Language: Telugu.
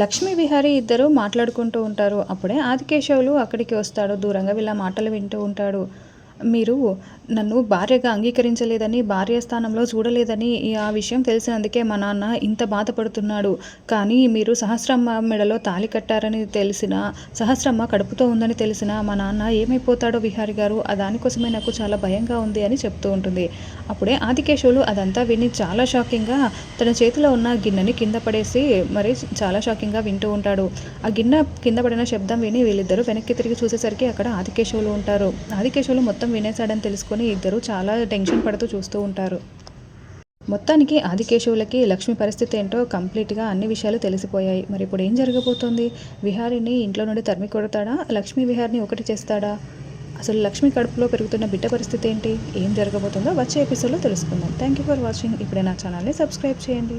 లక్ష్మీ విహారీ ఇద్దరు మాట్లాడుకుంటూ ఉంటారు. అప్పుడే ఆదికేశవులు అక్కడికి వస్తాడు. దూరంగా వీళ్ళ మాటలు వింటూ ఉంటాడు. మీరు నన్ను భార్యగా అంగీకరించలేదని భార్య స్థానంలో చూడలేదని ఆ విషయం తెలిసినందుకే మా నాన్న ఇంత బాధపడుతున్నాడు. కానీ మీరు సహస్రమ్మ మెడలో తాళి కట్టారని తెలిసిన సహస్రమ్మ కడుపుతో ఉందని తెలిసిన మా నాన్న ఏమైపోతాడో విహారి గారు ఆ దానికోసమే నాకు చాలా భయంగా ఉంది అని చెప్తూ ఉంటుంది. అప్పుడే ఆదికేశవులు అదంతా విని చాలా షాకింగ్గా తన చేతిలో ఉన్న గిన్నెని కింద పడేసి మరి చాలా షాకింగ్గా వింటూ ఉంటాడు. ఆ గిన్నె కింద పడిన శబ్దం విని వీళ్ళిద్దరూ వెనక్కి తిరిగి చూసేసరికి అక్కడ ఆదికేశవులు ఉంటారు. ఆదికేశవులు మొత్తం మొత్తం వినేశాడని తెలుసుకొని ఇద్దరు చాలా టెన్షన్ పడుతూ చూస్తూ ఉంటారు. మొత్తానికి ఆదికేశవులకి లక్ష్మి పరిస్థితి ఏంటో కంప్లీట్గా అన్ని విషయాలు తెలిసిపోయాయి. మరి ఇప్పుడు ఏం జరగబోతోంది? విహారిని ఇంట్లో నుండి తరిమి కొడతాడా? లక్ష్మి విహారిని ఒకటి చేస్తాడా? అసలు లక్ష్మి కడుపులో పెరుగుతున్న బిడ్డ పరిస్థితి ఏంటి? ఏం జరగబోతుందో వచ్చే ఎపిసోడ్లో తెలుసుకుందాం. థ్యాంక్ యూ ఫర్ వాచింగ్ ఇప్పుడే నా ఛానల్ని సబ్స్క్రైబ్ చేయండి.